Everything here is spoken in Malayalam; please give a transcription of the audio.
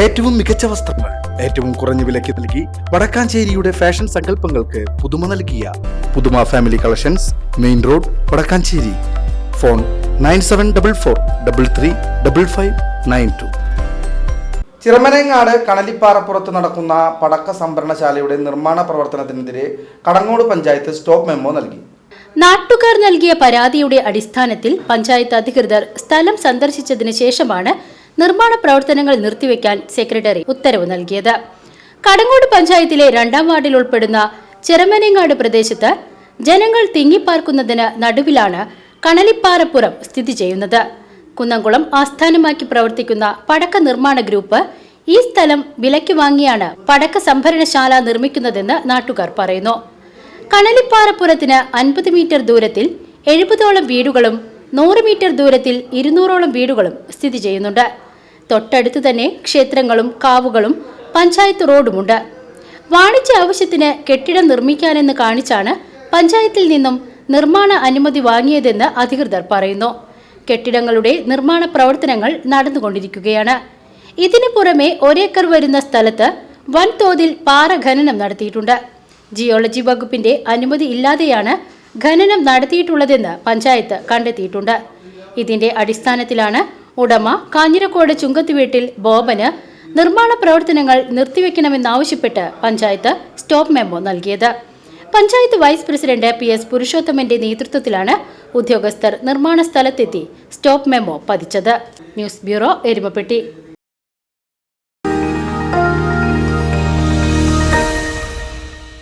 ഏറ്റവും മികച്ച വസ്ത്രങ്ങൾ ഏറ്റവും കുറഞ്ഞ വിലയ്ക്ക് നൽകി വടക്കാഞ്ചേരിയുടെ ഫാഷൻ സങ്കല്പങ്ങൾക്ക് പുതുമ നൽകിയ Puthuma family collections main road Vadakkanchery. Phone nine seven double four double three double five nine two. Chiramanangad കണലിപ്പാറപ്പുറത്ത് നടക്കുന്ന പടക്ക സംഭരണശാലയുടെ നിർമ്മാണ പ്രവർത്തനത്തിനെതിരെ കടങ്ങോട് പഞ്ചായത്ത് സ്റ്റോപ്പ് മെമ്മോ നൽകി. നാട്ടുകാർ നൽകിയ പരാതിയുടെ അടിസ്ഥാനത്തിൽ പഞ്ചായത്ത് അധികൃതർ സ്ഥലം സന്ദർശിച്ചതിന് ശേഷമാണ് നിർമ്മാണ പ്രവർത്തനങ്ങൾ നിർത്തിവെക്കാൻ സെക്രട്ടറി ഉത്തരവ് നൽകിയത്. കടങ്ങോട് പഞ്ചായത്തിലെ രണ്ടാം വാർഡിൽ ഉൾപ്പെടുന്ന ചെറമനങ്ങാട് പ്രദേശത്ത് ജനങ്ങൾ തിങ്ങിപ്പാർക്കുന്നതിന് നടുവിലാണ് കണലിപ്പാറപ്പുറം സ്ഥിതി ചെയ്യുന്നത്. കുന്നംകുളം ആസ്ഥാനമാക്കി പ്രവർത്തിക്കുന്ന പടക്ക നിർമ്മാണ ഗ്രൂപ്പ് ഈ സ്ഥലം വിലയ്ക്ക് വാങ്ങിയാണ് പടക്ക സംഭരണശാല നിർമ്മിക്കുന്നതെന്ന് നാട്ടുകാർ പറയുന്നു. കണലിപ്പാറപ്പുറത്തിന് അൻപത് മീറ്റർ ദൂരത്തിൽ എഴുപതോളം വീടുകളും നൂറ് മീറ്റർ ദൂരത്തിൽ ഇരുന്നൂറോളം വീടുകളും സ്ഥിതി ചെയ്യുന്നുണ്ട്. തൊട്ടടുത്ത് തന്നെ ക്ഷേത്രങ്ങളും കാവുകളും പഞ്ചായത്ത് റോഡുമുണ്ട്. വാണിജ്യ ആവശ്യത്തിന് കെട്ടിടം നിർമ്മിക്കാനെന്ന് കാണിച്ചാണ് പഞ്ചായത്തിൽ നിന്നും നിർമ്മാണ അനുമതി വാങ്ങിയതെന്ന് അധികൃതർ പറയുന്നു. കെട്ടിടങ്ങളുടെ നിർമ്മാണ പ്രവർത്തനങ്ങൾ നടന്നുകൊണ്ടിരിക്കുകയാണ്. ഇതിനു പുറമെ ഒരേക്കർ വരുന്ന സ്ഥലത്ത് വൻതോതിൽ പാറ ഖനനം നടത്തിയിട്ടുണ്ട്. ജിയോളജി വകുപ്പിന്റെ അനുമതി ഇല്ലാതെയാണ് ഖനനം നടത്തിയിട്ടുള്ളതെന്ന് പഞ്ചായത്ത് കണ്ടെത്തിയിട്ടുണ്ട്. ഇതിന്റെ അടിസ്ഥാനത്തിലാണ് ഉടമ കാഞ്ഞിരക്കോട് ചുങ്കത്തുവീട്ടിൽ ബോബന് നിർമ്മാണ പ്രവർത്തനങ്ങൾ നിർത്തിവെക്കണമെന്നാവശ്യപ്പെട്ട് പഞ്ചായത്ത് സ്റ്റോപ്പ് മെമ്മോ നൽകിയത്. Panchayat vice president P S പുരുഷോത്തമന്റെ നേതൃത്വത്തിലാണ് ഉദ്യോഗസ്ഥർ നിർമ്മാണ സ്ഥലത്തെത്തി stop memo പതിച്ചത്. News bureau Erumapetty.